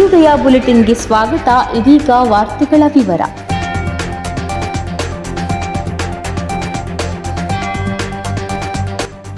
ಸುದ್ದಿದಯ ಬುಲೆಟಿನ್ಗೆ ಸ್ವಾಗತ, ಇದೀಗ ವಾರ್ತೆಗಳ ವಿವರ.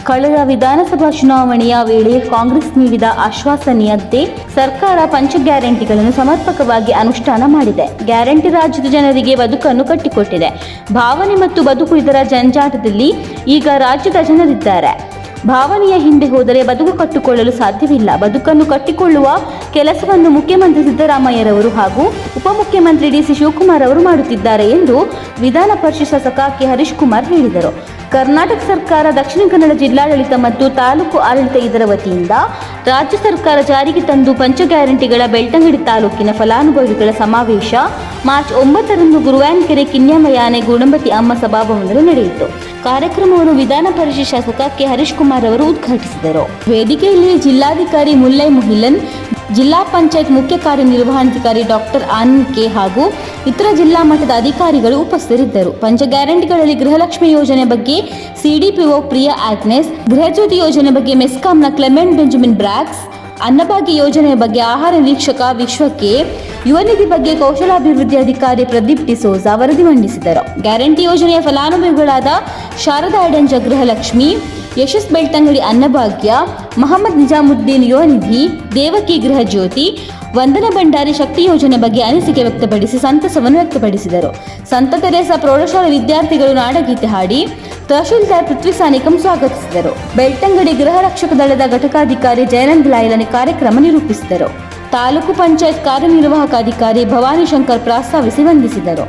ಕಳೆದ ವಿಧಾನಸಭಾ ಚುನಾವಣೆಯ ವೇಳೆ ಕಾಂಗ್ರೆಸ್ ನೀಡಿದ ಆಶ್ವಾಸನೆಯಂತೆ ಸರ್ಕಾರ ಪಂಚ ಗ್ಯಾರಂಟಿಗಳನ್ನು ಸಮರ್ಪಕವಾಗಿ ಅನುಷ್ಠಾನ ಮಾಡಿದೆ. ಗ್ಯಾರಂಟಿ ರಾಜ್ಯದ ಜನರಿಗೆ ಬದುಕನ್ನು ಕಟ್ಟಿಕೊಟ್ಟಿದೆ. ಭಾವನೆ ಮತ್ತು ಬದುಕು ಇದರ ಜಂಜಾಟದಲ್ಲಿ ಈಗ ರಾಜ್ಯದ ಜನರಿದ್ದಾರೆ. ಭಾವನೆಯ ಹಿಂದೆ ಹೋದರೆ ಬದುಕು ಕಟ್ಟಿಕೊಳ್ಳಲು ಸಾಧ್ಯವಿಲ್ಲ. ಬದುಕನ್ನು ಕಟ್ಟಿಕೊಳ್ಳುವ ಕೆಲಸವನ್ನು ಮುಖ್ಯಮಂತ್ರಿ ಸಿದ್ದರಾಮಯ್ಯರವರು ಹಾಗೂ ಉಪಮುಖ್ಯಮಂತ್ರಿ ಡಿಸಿ ಶಿವಕುಮಾರ್ ಅವರು ಮಾಡುತ್ತಿದ್ದಾರೆ ಎಂದು ವಿಧಾನ ಪರಿಷತ್ ಶಾಸಕ ಕೆ ಹರೀಶ್ ಕುಮಾರ್ ಹೇಳಿದರು. ಕರ್ನಾಟಕ ಸರ್ಕಾರ ದಕ್ಷಿಣ ಕನ್ನಡ ಜಿಲ್ಲಾಡಳಿತ ಮತ್ತು ತಾಲೂಕು ಆಡಳಿತ ಇದರ ವತಿಯಿಂದ ರಾಜ್ಯ ಸರ್ಕಾರ ಜಾರಿಗೆ ತಂದು ಪಂಚ ಗ್ಯಾರಂಟಿಗಳ ಬೆಳ್ತಂಗಡಿ ತಾಲೂಕಿನ ಫಲಾನುಭವಿಗಳ ಸಮಾವೇಶ ಮಾರ್ಚ್ ಒಂಬತ್ತರಂದು ಗುರುವಾನ್ಕೆರೆ, ಕಿನ್ಯಾಮಯಾನೆ ಗುಣಮತಿ ಅಮ್ಮ ಸಭಾಭವನದಲ್ಲಿ ನಡೆಯಿತು. ಕಾರ್ಯಕ್ರಮವನ್ನು ವಿಧಾನ ಪರಿಷತ್ ಶಾಸಕ ಕೆ ಹರೀಶ್ ಕುಮಾರ್ ಅವರು ಉದ್ಘಾಟಿಸಿದರು. ವೇದಿಕೆಯಲ್ಲಿ ಜಿಲ್ಲಾಧಿಕಾರಿ ಮುಲ್ಲೈ ಮುಹಿಲನ್ ಜಿಲ್ಲಾ ಪಂಚಾಯತ್ ಮುಖ್ಯ ಕಾರ್ಯನಿರ್ವಹಣಾಧಿಕಾರಿ ಡಾಕ್ಟರ್ ಆನಂದ್ ಕೆ ಹಾಗೂ ಇತರ ಜಿಲ್ಲಾ ಮಟ್ಟದ ಅಧಿಕಾರಿಗಳು ಉಪಸ್ಥಿತರಿದ್ದರು. ಪಂಚ ಗ್ಯಾರಂಟಿಗಳಲ್ಲಿ ಗೃಹಲಕ್ಷ್ಮಿ ಯೋಜನೆ ಬಗ್ಗೆ ಸಿಡಿಪಿಒ ಪ್ರಿಯಾ ಆಗ್ನೆಸ್ ಗೃಹಜ್ಯೋತಿ ಯೋಜನೆ ಬಗ್ಗೆ ಮೆಸ್ಕಾಂನ ಕ್ಲೆಮೆಂಟ್ ಬೆಂಜಮಿನ್ ಬ್ರಾಕ್ಸ್ ಅನ್ನಭಾಗ್ಯ ಯೋಜನೆಯ ಬಗ್ಗೆ ಆಹಾರ ನಿರೀಕ್ಷಕ ವಿಶ್ವಕ್ಕೆ ಯುವ ನಿಧಿ ಬಗ್ಗೆ ಕೌಶಲಾಭಿವೃದ್ಧಿ ಅಧಿಕಾರಿ ಪ್ರದೀಪ್ ಡಿಸೋಜ ವರದಿ ಮಂಡಿಸಿದರು. ಗ್ಯಾರಂಟಿ ಯೋಜನೆಯ ಫಲಾನುಭವಿಗಳಾದ ಶಾರದಾ ಅಡಂಜ ಗೃಹಲಕ್ಷ್ಮಿ, ಯಶಸ್ ಬೆಳ್ತಂಗಡಿ ಅನ್ನಭಾಗ್ಯ, ಮಹಮ್ಮದ್ ನಿಜಾಮುದ್ದೀನ್ ಯುವ ನಿಧಿ, ದೇವಕಿ ಗೃಹ ಜ್ಯೋತಿ ವಂದನ ಭಂಡಾರಿ ಶಕ್ತಿ ಯೋಜನೆ ಬಗ್ಗೆ ಅನಿಸಿಕೆ ವ್ಯಕ್ತಪಡಿಸಿ ಸಂತಸವನ್ನು ವ್ಯಕ್ತಪಡಿಸಿದರು. ಸಂತ ತೆರೇಸಾ ಪ್ರೌಢಶಾಲೆ ವಿದ್ಯಾರ್ಥಿಗಳು ನಾಡಗೀತೆ ಹಾಡಿ, ತಹಶೀಲ್ದಾರ್ ಪೃಥ್ವಿ ಸಾನಿಕಂ ಸ್ವಾಗತಿಸಿದರು. ಬೆಳ್ತಂಗಡಿ ಗೃಹ ರಕ್ಷಕ ದಳದ ಘಟಕಾಧಿಕಾರಿ ಜಯನಂದ್ ಲಾಯ್ಲನಿ ಕಾರ್ಯಕ್ರಮ ನಿರೂಪಿಸಿದರು. ತಾಲೂಕು ಪಂಚಾಯತ್ ಕಾರ್ಯನಿರ್ವಾಹಕ ಅಧಿಕಾರಿ ಭವಾನಿ ಶಂಕರ್ ಪ್ರಸ್ತಾವಿಸಿ ವಂದಿಸಿದರು.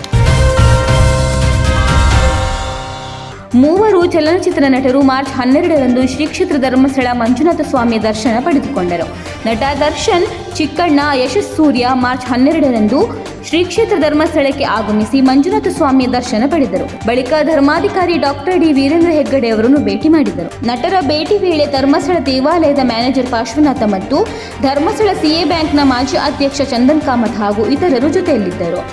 ಮೂವರು ಚಲನಚಿತ್ರ ನಟರು ಮಾರ್ಚ್ ಹನ್ನೆರಡರಂದು ಶ್ರೀ ಕ್ಷೇತ್ರ ಧರ್ಮಸ್ಥಳ ಮಂಜುನಾಥ ಸ್ವಾಮಿ ದರ್ಶನ ಪಡೆದುಕೊಂಡರು. ನಟ ದರ್ಶನ್, ಚಿಕ್ಕಣ್ಣ, ಯಶಸ್ ಸೂರ್ಯ ಮಾರ್ಚ್ ಹನ್ನೆರಡರಂದು ಶ್ರೀ ಕ್ಷೇತ್ರ ಧರ್ಮಸ್ಥಳಕ್ಕೆ ಆಗಮಿಸಿ ಮಂಜುನಾಥ ಸ್ವಾಮಿಯ ದರ್ಶನ ಪಡೆದರು. ಬಳಿಕ ಧರ್ಮಾಧಿಕಾರಿ ಡಾಕ್ಟರ್ ಡಿ ವೀರೇಂದ್ರ ಹೆಗ್ಗಡೆ ಅವರನ್ನು ಭೇಟಿ ಮಾಡಿದರು. ನಟರ ಭೇಟಿ ವೇಳೆ ಧರ್ಮಸ್ಥಳ ದೇವಾಲಯದ ಮ್ಯಾನೇಜರ್ ಪಾರ್ಶ್ವನಾಥ ಮತ್ತು ಧರ್ಮಸ್ಥಳ ಸಿಎ ಬ್ಯಾಂಕ್ನ ಮಾಜಿ ಅಧ್ಯಕ್ಷ ಚಂದನ್ ಕಾಮತ್ ಹಾಗೂ ಇತರರು ಜೊತೆಯಲ್ಲಿದ್ದರು.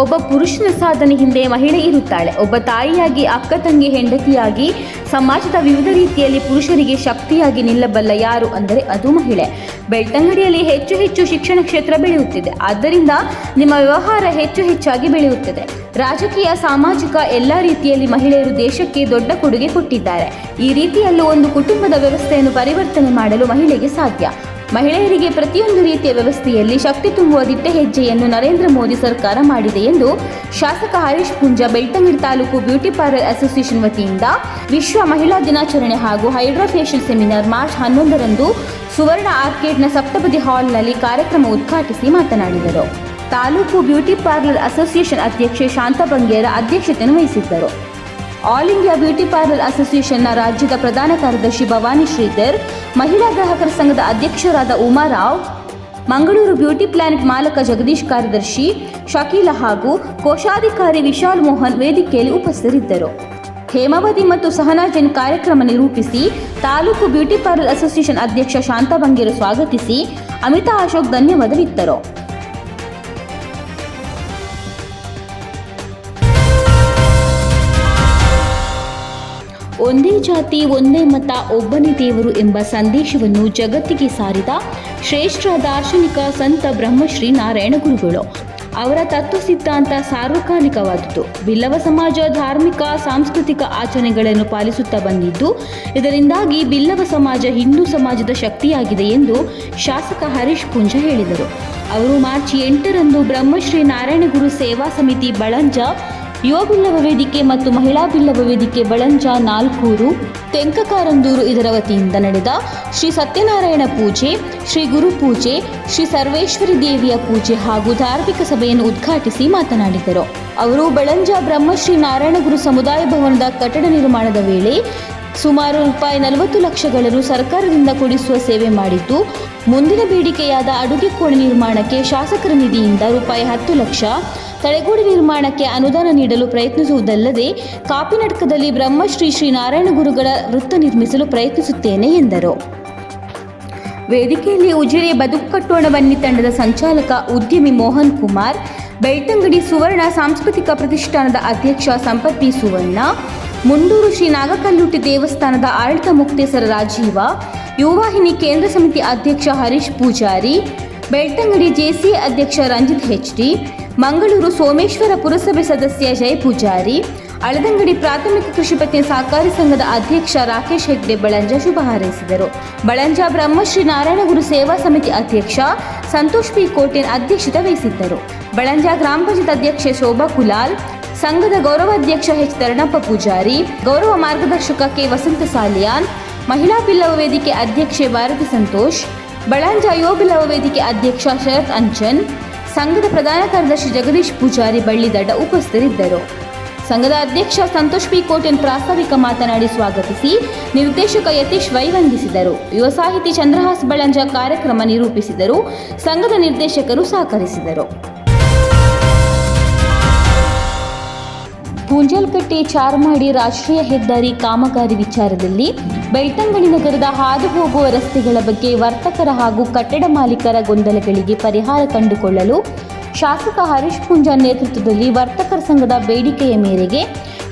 ಒಬ್ಬ ಪುರುಷನ ಸಾಧನೆ ಹಿಂದೆ ಮಹಿಳೆ ಇರುತ್ತಾಳೆ. ಒಬ್ಬ ತಾಯಿಯಾಗಿ, ಅಕ್ಕ ತಂಗಿ, ಹೆಂಡತಿಯಾಗಿ, ಸಮಾಜದ ವಿವಿಧ ರೀತಿಯಲ್ಲಿ ಪುರುಷರಿಗೆ ಶಕ್ತಿಯಾಗಿ ನಿಲ್ಲಬಲ್ಲ ಯಾರು ಅಂದರೆ ಅದು ಮಹಿಳೆ. ಬೆಳ್ತಂಗಡಿಯಲ್ಲಿ ಹೆಚ್ಚು ಹೆಚ್ಚು ಶಿಕ್ಷಣ ಕ್ಷೇತ್ರ ಬೆಳೆಯುತ್ತಿದೆ. ಆದ್ದರಿಂದ ನಿಮ್ಮ ವ್ಯವಹಾರ ಹೆಚ್ಚು ಹೆಚ್ಚಾಗಿ ಬೆಳೆಯುತ್ತದೆ. ರಾಜಕೀಯ, ಸಾಮಾಜಿಕ ಎಲ್ಲ ರೀತಿಯಲ್ಲಿ ಮಹಿಳೆಯರು ದೇಶಕ್ಕೆ ದೊಡ್ಡ ಕೊಡುಗೆ ಕೊಟ್ಟಿದ್ದಾರೆ. ಈ ರೀತಿಯಲ್ಲೂ ಒಂದು ಕುಟುಂಬದ ವ್ಯವಸ್ಥೆಯನ್ನು ಪರಿವರ್ತನೆ ಮಾಡಲು ಮಹಿಳೆಗೆ ಸಾಧ್ಯ. ಮಹಿಳೆಯರಿಗೆ ಪ್ರತಿಯೊಂದು ರೀತಿಯ ವ್ಯವಸ್ಥೆಯಲ್ಲಿ ಶಕ್ತಿ ತುಂಬುವ ದಿಟ್ಟ ಹೆಜ್ಜೆಯನ್ನು ನರೇಂದ್ರ ಮೋದಿ ಸರ್ಕಾರ ಮಾಡಿದೆ ಎಂದು ಶಾಸಕ Harish Poonja Belthangady taluk beauty parlour association ವತಿಯಿಂದ ವಿಶ್ವ ಮಹಿಳಾ ದಿನಾಚರಣೆ ಹಾಗೂ ಹೈಡ್ರಾ ಫೇಶಿಯಲ್ ಸೆಮಿನಾರ್ ಮಾರ್ಚ್ ಹನ್ನೊಂದರಂದು ಸುವರ್ಣ ಆರ್ಕೇಡ್ನ ಸಪ್ತಪದಿ ಹಾಲ್ನಲ್ಲಿ ಕಾರ್ಯಕ್ರಮ ಉದ್ಘಾಟಿಸಿ ಮಾತನಾಡಿದರು. ತಾಲೂಕು ಬ್ಯೂಟಿ ಪಾರ್ಲರ್ ಅಸೋಸಿಯೇಷನ್ ಅಧ್ಯಕ್ಷೆ ಶಾಂತಾ ಬಂಗೇರ ಅಧ್ಯಕ್ಷತೆಯನ್ನು ವಹಿಸಿದ್ದರು. ಆಲ್ ಇಂಡಿಯಾ ಬ್ಯೂಟಿ ಪಾರ್ಲರ್ ಅಸೋಸಿಯೇಷನ್ನ ರಾಜ್ಯದ ಪ್ರಧಾನ ಕಾರ್ಯದರ್ಶಿ ಭವಾನಿ ಶ್ರೀಧರ್, ಮಹಿಳಾ ಗ್ರಾಹಕರ ಸಂಘದ ಅಧ್ಯಕ್ಷರಾದ ಉಮಾರಾವ್ ಮಂಗಳೂರು ಬ್ಯೂಟಿ ಪ್ಲಾನೆಟ್ ಮಾಲಕ ಜಗದೀಶ್ ಕಾರ್ಯದರ್ಶಿ ಶಕೀಲ ಹಾಗೂ ಕೋಶಾಧಿಕಾರಿ ವಿಶಾಲ್ ಮೋಹನ್ ವೇದಿಕೆಯಲ್ಲಿ ಉಪಸ್ಥಿತರಿದ್ದರು. ಹೇಮಾವತಿ ಮತ್ತು ಸಹನಾ ಜೈನ್ ಕಾರ್ಯಕ್ರಮ ನಿರೂಪಿಸಿ ತಾಲೂಕು ಬ್ಯೂಟಿ ಪಾರ್ಲರ್ ಅಸೋಸಿಯೇಷನ್ ಅಧ್ಯಕ್ಷ ಶಾಂತಾ ಬಂಗೇರು ಸ್ವಾಗತಿಸಿ ಅಮಿತಾ ಅಶೋಕ್ ಧನ್ಯವಾದವಿತ್ತರು. ಒಂದೇ ಜಾತಿ, ಒಂದೇ ಮತ, ಒಬ್ಬನೇ ದೇವರು ಎಂಬ ಸಂದೇಶವನ್ನು ಜಗತ್ತಿಗೆ ಸಾರಿದ ಶ್ರೇಷ್ಠ ದಾರ್ಶನಿಕ ಸಂತ ಬ್ರಹ್ಮಶ್ರೀ ನಾರಾಯಣ ಗುರುಗಳು. ಅವರ ತತ್ವ ಸಿದ್ಧಾಂತ ಸಾರ್ವಕಾಲಿಕವಾದುದು. ಬಿಲ್ಲವ ಸಮಾಜ ಧಾರ್ಮಿಕ, ಸಾಂಸ್ಕೃತಿಕ ಆಚರಣೆಗಳನ್ನು ಪಾಲಿಸುತ್ತಾ ಬಂದಿದ್ದು, ಇದರಿಂದಾಗಿ ಬಿಲ್ಲವ ಸಮಾಜ ಹಿಂದೂ ಸಮಾಜದ ಶಕ್ತಿಯಾಗಿದೆ ಎಂದು ಶಾಸಕ ಹರೀಶ್ ಪುಂಜ ಹೇಳಿದರು. ಅವರು ಮಾರ್ಚ್ ಎಂಟರಂದು ಬ್ರಹ್ಮಶ್ರೀ ನಾರಾಯಣಗುರು ಸೇವಾ ಸಮಿತಿ, ಬಳಂಜ ಯುವ ಬಿಲ್ಲವ ವೇದಿಕೆ ಮತ್ತು ಮಹಿಳಾ ಬಿಲ್ಲವ ವೇದಿಕೆ ಬಳಂಜ ನಾಲ್ಕೂರು, ತೆಂಕಕಾರಂದೂರು ಇದರ ವತಿಯಿಂದ ನಡೆದ ಶ್ರೀ ಸತ್ಯನಾರಾಯಣ ಪೂಜೆ, ಶ್ರೀ ಗುರು ಪೂಜೆ, ಶ್ರೀ ಸರ್ವೇಶ್ವರಿ ದೇವಿಯ ಪೂಜೆ ಹಾಗೂ ಧಾರ್ಮಿಕ ಸಭೆಯನ್ನು ಉದ್ಘಾಟಿಸಿ ಮಾತನಾಡಿದರು. ಅವರು ಬಳಂಜ ಬ್ರಹ್ಮಶ್ರೀ ನಾರಾಯಣಗುರು ಸಮುದಾಯ ಭವನದ ಕಟ್ಟಡ ನಿರ್ಮಾಣದ ವೇಳೆ ಸುಮಾರು ರೂಪಾಯಿ ನಲವತ್ತು ಲಕ್ಷಗಳನ್ನು ಸರ್ಕಾರದಿಂದ ಕೊಡಿಸುವ ಸೇವೆ ಮಾಡಿದ್ದು, ಮುಂದಿನ ಬೇಡಿಕೆಯಾದ ಅಡುಗೆ ಕೋಣೆ ನಿರ್ಮಾಣಕ್ಕೆ ಶಾಸಕರ ನಿಧಿಯಿಂದ ರೂಪಾಯಿ ಹತ್ತು ಲಕ್ಷ, ತಳೆಗೂಡು ನಿರ್ಮಾಣಕ್ಕೆ ಅನುದಾನ ನೀಡಲು ಪ್ರಯತ್ನಿಸುವುದಲ್ಲದೆ ಕಾಪಿನಡ್ಕದಲ್ಲಿ ಬ್ರಹ್ಮಶ್ರೀ ಶ್ರೀ ನಾರಾಯಣ ಗುರುಗಳ ವೃತ್ತ ನಿರ್ಮಿಸಲು ಪ್ರಯತ್ನಿಸುತ್ತೇನೆ ಎಂದರು. ವೇದಿಕೆಯಲ್ಲಿ ಉಜಿರೆ ಬದುಕು ಕಟ್ಟೋಣ ತಂಡದ ಸಂಚಾಲಕ ಉದ್ಯಮಿ ಮೋಹನ್ ಕುಮಾರ್, ಬೆಳ್ತಂಗಡಿ ಸುವರ್ಣ ಸಾಂಸ್ಕೃತಿಕ ಪ್ರತಿಷ್ಠಾನದ ಅಧ್ಯಕ್ಷ ಸಂಪತ್ ಬಿ ಸುವರ್ಣ ಮುಂಡೂರು ಶ್ರೀ ನಾಗಕಲ್ಲುಟ್ಟಿ ದೇವಸ್ಥಾನದ ಆಡಳಿತ ಮುಕ್ತೇಸರ ರಾಜೀವ ಯುವವಾಹಿನಿ ಕೇಂದ್ರ ಸಮಿತಿ ಅಧ್ಯಕ್ಷ ಹರೀಶ್ ಪೂಜಾರಿ, ಬೆಳ್ತಂಗಡಿ ಜೆಸಿ ಅಧ್ಯಕ್ಷ ರಂಜಿತ್ ಹೆಚ್ಡಿ, ಮಂಗಳೂರು ಸೋಮೇಶ್ವರ ಪುರಸಭೆ ಸದಸ್ಯ ಜಯ ಪೂಜಾರಿ, ಅಳದಂಗಡಿ ಪ್ರಾಥಮಿಕ ಕೃಷಿ ಪತ್ನಿ ಸಹಕಾರಿ ಸಂಘದ ಅಧ್ಯಕ್ಷ ರಾಕೇಶ್ ಹೆಗ್ಡೆ ಬಳಂಜ ಶುಭ ಹಾರೈಸಿದರು. ಬಳಂಜ ಬ್ರಹ್ಮಶ್ರೀ ನಾರಾಯಣಗುರು ಸೇವಾ ಸಮಿತಿ ಅಧ್ಯಕ್ಷ ಸಂತೋಷ್ ಪಿ ಕೋಟೆನ್ ಅಧ್ಯಕ್ಷತೆ ವಹಿಸಿದ್ದರು. ಬಳಂಜ ಗ್ರಾಮ ಪಂಚಾಯತ್ ಅಧ್ಯಕ್ಷೆ ಶೋಭಾ ಕುಲಾಲ್ ಸಂಘದ ಗೌರವಾಧ್ಯಕ್ಷ ಎಚ್ ತರಣಪ್ಪ ಪೂಜಾರಿ, ಗೌರವ ಮಾರ್ಗದರ್ಶಕ ಕೆ ವಸಂತ ಸಾಲಿಯಾನ್, ಮಹಿಳಾ ಬಿಲ್ಲವ ವೇದಿಕೆ ಅಧ್ಯಕ್ಷೆ ಭಾರತಿ ಸಂತೋಷ್ ಬಳಂಜ ಯುವ ಬಿಲ್ಲವ ವೇದಿಕೆ ಅಧ್ಯಕ್ಷ ಶರತ್ ಅಂಚನ್, ಸಂಘದ ಪ್ರಧಾನ ಕಾರ್ಯದರ್ಶಿ ಜಗದೀಶ್ ಪೂಜಾರಿ ಬಳ್ಳಿದಡ್ಡ ಉಪಸ್ಥಿತರಿದ್ದರು. ಸಂಘದ ಅಧ್ಯಕ್ಷ ಸಂತೋಷ್ ಪಿ ಕೋಟೆನ್ ಪ್ರಾಸ್ತಾವಿಕ ಮಾತನಾಡಿ ಸ್ವಾಗತಿಸಿ ನಿರ್ದೇಶಕ ಯತೀಶ್ ವೈ ವಂದಿಸಿದರು. ಯುವ ಸಾಹಿತಿ ಚಂದ್ರಹಾಸ್ ಬಳಂಜ ಕಾರ್ಯಕ್ರಮ ನಿರೂಪಿಸಿದರು. ಸಂಘದ ನಿರ್ದೇಶಕರು ಸಹಕರಿಸಿದರು. ಗುಂಜಲ್ಕಟ್ಟೆ ಚಾರ್ಮಾಡಿ ರಾಷ್ಟ್ರೀಯ ಹೆದ್ದಾರಿ ಕಾಮಗಾರಿ ವಿಚಾರದಲ್ಲಿ ಬೆಳ್ತಂಗಡಿ ನಗರದ ಹಾದು ಹೋಗುವ ರಸ್ತೆಗಳ ಬಗ್ಗೆ ವರ್ತಕರ ಹಾಗೂ ಕಟ್ಟಡ ಮಾಲೀಕರ ಗೊಂದಲಗಳಿಗೆ ಪರಿಹಾರ ಕಂಡುಕೊಳ್ಳಲು ಶಾಸಕ ಹರೀಶ್ ಪುಂಜಾ ನೇತೃತ್ವದಲ್ಲಿ ವರ್ತಕರ ಸಂಘದ ಬೇಡಿಕೆಯ ಮೇರೆಗೆ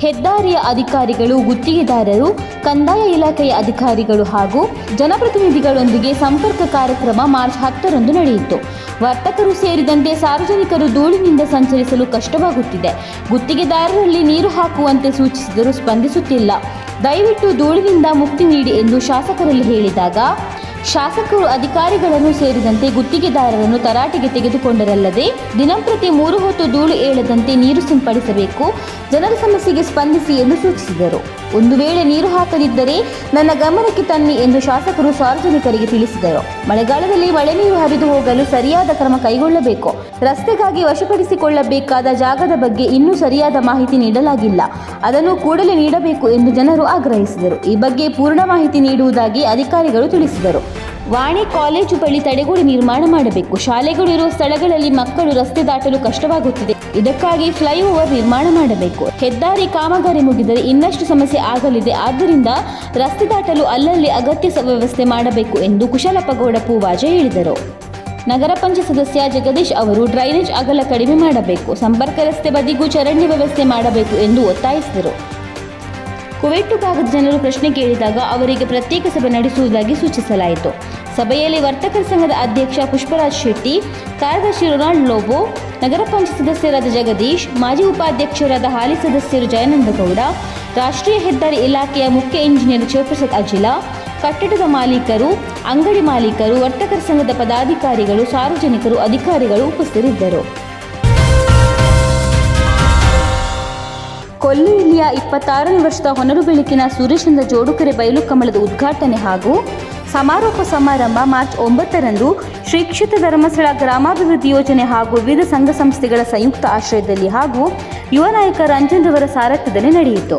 ಹೆದ್ದಾರಿಯ ಅಧಿಕಾರಿಗಳು, ಗುತ್ತಿಗೆದಾರರು, ಕಂದಾಯ ಇಲಾಖೆಯ ಅಧಿಕಾರಿಗಳು ಹಾಗೂ ಜನಪ್ರತಿನಿಧಿಗಳೊಂದಿಗೆ ಸಂಪರ್ಕ ಕಾರ್ಯಕ್ರಮ ಮಾರ್ಚ್ ಹತ್ತರಂದು ನಡೆಯಿತು. ವರ್ತಕರು ಸೇರಿದಂತೆ ಸಾರ್ವಜನಿಕರು ಧೂಳಿನಿಂದ ಸಂಚರಿಸಲು ಕಷ್ಟವಾಗುತ್ತಿದೆ. ಗುತ್ತಿಗೆದಾರರಲ್ಲಿ ನೀರು ಹಾಕುವಂತೆ ಸೂಚಿಸಿದರೂ ಸ್ಪಂದಿಸುತ್ತಿಲ್ಲ. ದಯವಿಟ್ಟು ಧೂಳಿನಿಂದ ಮುಕ್ತಿ ನೀಡಿ ಎಂದು ಶಾಸಕರಲ್ಲಿ ಹೇಳಿದಾಗ ಶಾಸಕರು ಅಧಿಕಾರಿಗಳನ್ನು ಸೇರಿದಂತೆ ಗುತ್ತಿಗೆದಾರರನ್ನು ತರಾಟೆಗೆ ತೆಗೆದುಕೊಂಡರಲ್ಲದೆ ದಿನಂಪ್ರತಿ ಮೂರು ಹೊತ್ತು ಧೂಳು ಏಳದಂತೆ ನೀರು ಸಿಂಪಡಿಸಬೇಕು, ಜನರ ಸಮಸ್ಯೆಗೆ ಸ್ಪಂದಿಸಿ ಎಂದು ಸೂಚಿಸಿದರು. ಒಂದು ವೇಳೆ ನೀರು ಹಾಕದಿದ್ದರೆ ನನ್ನ ಗಮನಕ್ಕೆ ತನ್ನಿ ಎಂದು ಶಾಸಕರು ಸಾರ್ವಜನಿಕರಿಗೆ ತಿಳಿಸಿದರು. ಮಳೆಗಾಲದಲ್ಲಿ ಮಳೆ ನೀರು ಹರಿದು ಹೋಗಲು ಸರಿಯಾದ ಕ್ರಮ ಕೈಗೊಳ್ಳಬೇಕು. ರಸ್ತೆಗಾಗಿ ವಶಪಡಿಸಿಕೊಳ್ಳಬೇಕಾದ ಜಾಗದ ಬಗ್ಗೆ ಇನ್ನೂ ಸರಿಯಾದ ಮಾಹಿತಿ ನೀಡಲಾಗಿಲ್ಲ. ಅದನ್ನು ಕೂಡಲೇ ನೀಡಬೇಕು ಎಂದು ಜನರು ಆಗ್ರಹಿಸಿದರು. ಈ ಬಗ್ಗೆ ಪೂರ್ಣ ಮಾಹಿತಿ ನೀಡುವುದಾಗಿ ಅಧಿಕಾರಿಗಳು ತಿಳಿಸಿದರು. ವಾಣಿ ಕಾಲೇಜು ಬಳಿ ತಡೆಗೋಡೆ ನಿರ್ಮಾಣ ಮಾಡಬೇಕು. ಶಾಲೆಗಳು ಇರುವ ಸ್ಥಳಗಳಲ್ಲಿ ಮಕ್ಕಳು ರಸ್ತೆ ದಾಟಲು ಕಷ್ಟವಾಗುತ್ತಿದೆ. ಇದಕ್ಕಾಗಿ ಫ್ಲೈಓವರ್ ನಿರ್ಮಾಣ ಮಾಡಬೇಕು. ಹೆದ್ದಾರಿ ಕಾಮಗಾರಿ ಮುಗಿದರೆ ಇನ್ನಷ್ಟು ಸಮಸ್ಯೆ ಆಗಲಿದೆ. ಆದ್ದರಿಂದ ರಸ್ತೆ ದಾಟಲು ಅಲ್ಲಲ್ಲಿ ಅಗತ್ಯ ವ್ಯವಸ್ಥೆ ಮಾಡಬೇಕು ಎಂದು ಕುಶಲಪ್ಪಗೌಡ ಪೂವಾಜ ಹೇಳಿದರು. ನಗರ ಪಂಚಾಯತ್ ಸದಸ್ಯ ಜಗದೀಶ್ ಅವರು ಡ್ರೈನೇಜ್ ಅಗಲ ಕಡಿಮೆ ಮಾಡಬೇಕು. ಸಂಪರ್ಕ ರಸ್ತೆ ಬದಿಗೂ ಚರಂಡಿ ವ್ಯವಸ್ಥೆ ಮಾಡಬೇಕು ಎಂದು ಒತ್ತಾಯಿಸಿದರು. ಕುವೆಟ್ಟು ಭಾಗದ ಜನರು ಪ್ರಶ್ನೆ ಕೇಳಿದಾಗ ಅವರಿಗೆ ಪ್ರತ್ಯೇಕ ಸಭೆ ನಡೆಸುವುದಾಗಿ ಸೂಚಿಸಲಾಯಿತು. ಸಭೆಯಲ್ಲಿ ವರ್ತಕರ ಸಂಘದ ಅಧ್ಯಕ್ಷ ಪುಷ್ಪರಾಜ್ ಶೆಟ್ಟಿ, ಕಾರ್ಯದರ್ಶಿ ರೊನಾಲ್ಡ್ ಲೋಬೋ, ನಗರ ಪಂಚಾಯತ್ ಸದಸ್ಯರಾದ ಜಗದೀಶ್, ಮಾಜಿ ಉಪಾಧ್ಯಕ್ಷರಾದ ಹಾಲಿ ಸದಸ್ಯರು ಜಯನಂದಗೌಡ, ರಾಷ್ಟ್ರೀಯ ಹೆದ್ದಾರಿ ಇಲಾಖೆಯ ಮುಖ್ಯ ಇಂಜಿನಿಯರ್ ಶಿವಪ್ರಸಾದ್ ಅಜಿಲಾ, ಕಟ್ಟಡದ ಮಾಲೀಕರು, ಅಂಗಡಿ ಮಾಲೀಕರು, ವರ್ತಕರ ಸಂಘದ ಪದಾಧಿಕಾರಿಗಳು, ಸಾರ್ವಜನಿಕರು, ಅಧಿಕಾರಿಗಳು ಉಪಸ್ಥಿತರಿದ್ದರು. ಕೊಲ್ಲಿಯಿಲಿಯ ಇಪ್ಪತ್ತಾರನೇ ವರ್ಷದ ಹೊನಲು ಬೆಳಕಿನ ಸುರೇಶಂದ್ರ ಜೋಡುಕರೆ ಬಯಲು ಕಮಲದ ಉದ್ಘಾಟನೆ ಹಾಗೂ ಸಮಾರೋಪ ಸಮಾರಂಭ ಮಾರ್ಚ್ ಒಂಬತ್ತರಂದು ಶ್ರೀ ಕ್ಷೇತ್ರ ಧರ್ಮಸ್ಥಳ ಗ್ರಾಮಾಭಿವೃದ್ಧಿ ಯೋಜನೆ ಹಾಗೂ ವಿವಿಧ ಸಂಘ ಸಂಸ್ಥೆಗಳ ಸಂಯುಕ್ತ ಆಶ್ರಯದಲ್ಲಿ ಹಾಗೂ ಯುವ ನಾಯಕ ರಂಜನ್ ರವರ ಸಾರಥ್ಯದಲ್ಲಿ ನಡೆಯಿತು.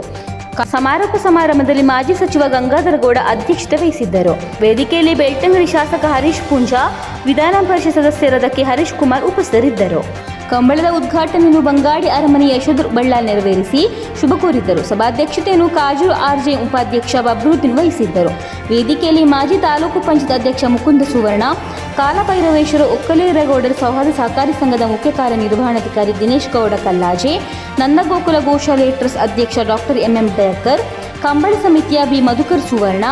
ಸಮಾರೋಪ ಸಮಾರಂಭದಲ್ಲಿ ಮಾಜಿ ಸಚಿವ ಗಂಗಾಧರ ಗೌಡ ಅಧ್ಯಕ್ಷತೆ ವಹಿಸಿದ್ದರು. ವೇದಿಕೆಯಲ್ಲಿ ಬೆಳ್ತಂಗಡಿ ಶಾಸಕ ಹರೀಶ್ ಪೂಂಜಾ, ವಿಧಾನ ಪರಿಷತ್ ಸದಸ್ಯರಾದ ಕೆ ಹರೀಶ್ ಕುಮಾರ್ ಉಪಸ್ಥಿತರಿದ್ದರು. ಕಂಬಳದ ಉದ್ಘಾಟನೆಯನ್ನು ಬಂಗಾಡಿ ಅರಮನೆ ಯಶೋಧರ್ ಬಳ್ಳಾಲ್ ನೆರವೇರಿಸಿ ಶುಭ ಕೋರಿದ್ದರು ಸಭಾಧ್ಯಕ್ಷತೆಯನ್ನು ಕಾಜೂರು ಆರ್ಜೆ ಉಪಾಧ್ಯಕ್ಷ ಬಬ್ರುದ್ದೀನ್ ವಹಿಸಿದ್ದರು ವೇದಿಕೆಯಲ್ಲಿ ಮಾಜಿ ತಾಲೂಕು ಪಂಚಾಯತ್ ಅಧ್ಯಕ್ಷ ಮುಕುಂದ ಸುವರ್ಣ, ಕಾಲಭೈರವೇಶ್ವರ ಒಕ್ಕಲೇರಗೌಡರ ಸೌಹಾರ್ದ ಸಹಕಾರಿ ಸಂಘದ ಮುಖ್ಯ ಕಾರ್ಯನಿರ್ವಹಣಾಧಿಕಾರಿ ದಿನೇಶ್ ಗೌಡ ಕಲ್ಲಾಜೆ, ನಂದಗೋಕುಲ ಗೋಶಾಲೆ ಟ್ರಸ್ಟ್ ಅಧ್ಯಕ್ಷ ಡಾಕ್ಟರ್ ಎಂಎಂ ದಯಕರ್, ಕಂಬಳ ಸಮಿತಿಯ ಬಿ ಮಧುಕರ್ ಸುವರ್ಣ,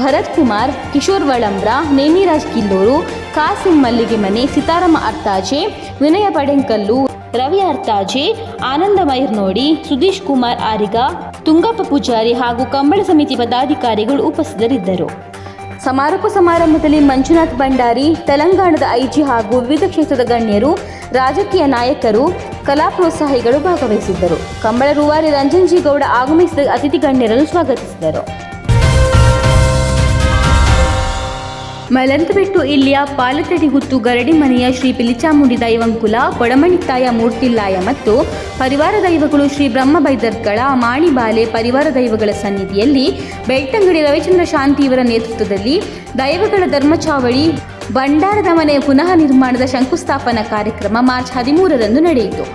ಭರತ್ ಕುಮಾರ್, ಕಿಶೋರ್ ವಳಂಬ್ರ, ನೇಮಿರಾಜ್ ಕಿಲ್ಲೂರು ಕಾಸಿಂ ಮಲ್ಲಿಗೆ ಮನೆ, ಸೀತಾರಾಮ ಅರ್ತಾಜೆ, ವಿನಯ ಪಡೆಂಕಲ್ಲು, ರವಿ ಅರ್ತಾಜೆ, ಆನಂದ ಮೈರ್ನೋಡಿ ಸುದೀಶ್ ಕುಮಾರ್ ಆರಿಗ, ತುಂಗಪ್ಪ ಪೂಜಾರಿ ಹಾಗೂ ಕಂಬಳ ಸಮಿತಿ ಪದಾಧಿಕಾರಿಗಳು ಉಪಸ್ಥಿತರಿದ್ದರು. ಸಮಾರೋಪ ಸಮಾರಂಭದಲ್ಲಿ ಮಂಜುನಾಥ್ ಭಂಡಾರಿ, ತೆಲಂಗಾಣದ ಐಜಿ ಹಾಗೂ ವಿವಿಧ ಕ್ಷೇತ್ರದ ಗಣ್ಯರು, ರಾಜಕೀಯ ನಾಯಕರು, ಕಲಾ ಪ್ರೋತ್ಸಾಹಿಗಳು ಭಾಗವಹಿಸಿದ್ದರು. ಕಂಬಳ ರೂವಾರಿ ರಂಜನ್ ಜಿ ಗೌಡ ಆಗಮಿಸಿದ ಅತಿಥಿ ಗಣ್ಯರನ್ನು ಸ್ವಾಗತಿಸಿದರು. ಮಲಂತಬೆಟ್ಟು ಇಲ್ಲಿಯ ಪಾಲತಡಿ ಹುತ್ತು ಗರಡಿ ಮನೆಯ ಶ್ರೀ ಪಿಲಿಚಾಮುಂಡಿ ದೈವಂಕುಲ ಕೊಡಮಣಿತ್ತಾಯ ಮೂರ್ತಿಲ್ಲಾಯ ಮತ್ತು ಪರಿವಾರ ದೈವಗಳು ಶ್ರೀ ಬ್ರಹ್ಮ ಬೈದರ್ಗಳ ಮಾಣಿಬಾಲೆ ಪರಿವಾರ ದೈವಗಳ ಸನ್ನಿಧಿಯಲ್ಲಿ ಬೆಳ್ತಂಗಡಿ ರವಿಚಂದ್ರ ಶಾಂತಿ ಇವರ ನೇತೃತ್ವದಲ್ಲಿ ದೈವಗಳ ಧರ್ಮಚಾವಳಿ ಭಂಡಾರದ ಮನೆ ಪುನಃ ನಿರ್ಮಾಣದ ಶಂಕುಸ್ಥಾಪನಾ ಕಾರ್ಯಕ್ರಮ ಮಾರ್ಚ್ ಹದಿಮೂರರಂದು ನಡೆಯಿತು.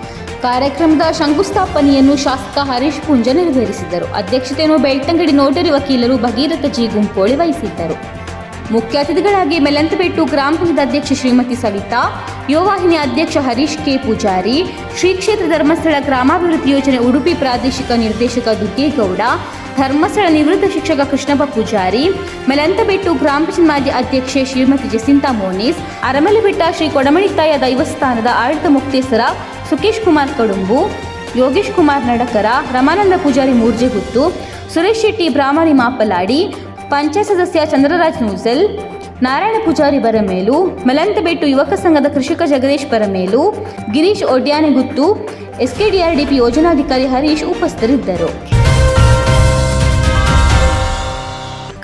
ಕಾರ್ಯಕ್ರಮದ ಶಂಕುಸ್ಥಾಪನೆಯನ್ನು ಶಾಸಕ ಹರೀಶ್ ಪುಂಜ ನೆರವೇರಿಸಿದರು. ಅಧ್ಯಕ್ಷತೆಯನ್ನು ಬೆಳ್ತಂಗಡಿ ನೋಟರಿ ವಕೀಲರು ಭಗೀರಥ ಜಿ ಗುಂಪೋಳಿ ವಹಿಸಿದ್ದರು. ಮುಖ್ಯ ಅತಿಥಿಗಳಾಗಿ ಮೆಲಂತಬೆಟ್ಟು ಗ್ರಾಮ ಪಂಚಾಯತ್ ಅಧ್ಯಕ್ಷೆ ಶ್ರೀಮತಿ ಸವಿತಾ ಯುವವಾಹಿನಿ ಅಧ್ಯಕ್ಷ ಹರೀಶ್ ಕೆ. ಪೂಜಾರಿ, ಶ್ರೀ ಕ್ಷೇತ್ರ ಧರ್ಮಸ್ಥಳ ಗ್ರಾಮಾಭಿವೃದ್ಧಿ ಯೋಜನೆ ಉಡುಪಿ ಪ್ರಾದೇಶಿಕ ನಿರ್ದೇಶಕ ದುಗ್ಗೇಗೌಡ ಧರ್ಮಸ್ಥಳ ನಿವೃತ್ತ ಶಿಕ್ಷಕ ಕೃಷ್ಣಪ್ಪ ಪೂಜಾರಿ ಮೆಲಂತಬೆಟ್ಟು ಗ್ರಾಮ ಪಂಚಾಯತ್ ಮಾಜಿ ಅಧ್ಯಕ್ಷೆ ಶ್ರೀಮತಿ ಜಸಿಂತಾ ಮೋನಿಸ್, ಅರಮಲಿಬೆಟ್ಟ ಶ್ರೀ ಕೊಡಮಣಿತಾಯ ದೈವಸ್ಥಾನದ ಆಡಳಿತ ಮುಕ್ತೇಸರ ಸುಕೇಶ್ ಕುಮಾರ್ ಕಡುಂಬು, ಯೋಗೇಶ್ ಕುಮಾರ್ ನಡಕರ, ರಮಾನಂದ ಪೂಜಾರಿ ಮೂರ್ಜೆಗುತ್ತು, ಸುರೇಶ್ ಶೆಟ್ಟಿ, ಬ್ರಾಹ್ಮಣಿ ಮಾಪಲಾಡಿ ಪಂಚಾಯತ್ ಸದಸ್ಯ ಚಂದ್ರರಾಜ್ ನೂಸೆಲ್, ನಾರಾಯಣ ಪೂಜಾರಿ ಬರಮೇಲು, ಮಲಂತಬೆಟ್ಟು ಯುವಕ ಸಂಘದ ಕೃಷಿಕ ಜಗದೀಶ್ ಬರಮೇಲು, ಗಿರೀಶ್ ಒಡ್ಯಾನೆಗುತ್ತು ಎಸ್ಕೆಡಿಆರ್ಡಿಪಿ ಯೋಜನಾಧಿಕಾರಿ ಹರೀಶ್ ಉಪಸ್ಥಿತರಿದ್ದರು.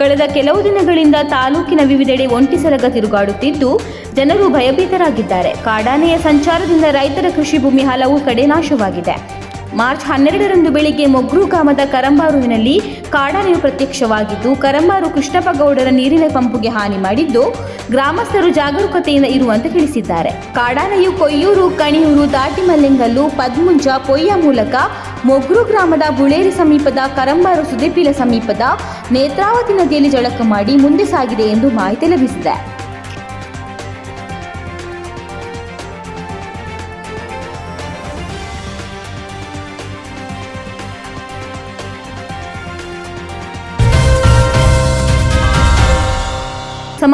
ಕಳೆದ ಕೆಲವು ದಿನಗಳಿಂದ ತಾಲೂಕಿನ ವಿವಿಧೆಡೆ ಒಂಟಿ ಸರಗ ತಿರುಗಾಡುತ್ತಿದ್ದು, ಜನರು ಭಯಭೀತರಾಗಿದ್ದಾರೆ. ಕಾಡಾನೆಯ ಸಂಚಾರದಿಂದ ರೈತರ ಕೃಷಿ ಭೂಮಿ ಹಲವು ಕಡೆ ನಾಶವಾಗಿದೆ. ಮಾರ್ಚ್ ಹನ್ನೆರಡರಂದು ಬೆಳಿಗ್ಗೆ ಮೊಗ್ರು ಗ್ರಾಮದ ಕರಂಬಾರುವಿನಲ್ಲಿ ಕಾಡಾನೆಯು ಪ್ರತ್ಯಕ್ಷವಾಗಿದ್ದು, ಕರಂಬಾರು ಕೃಷ್ಣಪ್ಪಗೌಡರ ನೀರಿನ ಪಂಪುಗೆ ಹಾನಿ ಮಾಡಿದ್ದು, ಗ್ರಾಮಸ್ಥರು ಜಾಗರೂಕತೆಯಿಂದ ಇರುವಂತೆ ತಿಳಿಸಿದ್ದಾರೆ. ಕಾಡಾನೆಯು ಕೊಯ್ಯೂರು, ಕಣಿಯೂರು ದಾಟಿಮಲ್ಲೆಂಗಲ್ಲು ಪದ್ಮುಂಜ ಪೊಯ್ಯ ಮೂಲಕ ಮೊಗ್ರು ಗ್ರಾಮದ ಬುಳೇರಿ ಸಮೀಪದ ಕರಂಬಾರು ಸುದೀಪಿಲ ಸಮೀಪದ ನೇತ್ರಾವತಿ ನದಿಯಲ್ಲಿ ಜಳಕ ಮಾಡಿ ಮುಂದೆ ಸಾಗಿದೆ ಎಂದು ಮಾಹಿತಿ ಲಭಿಸಿದೆ.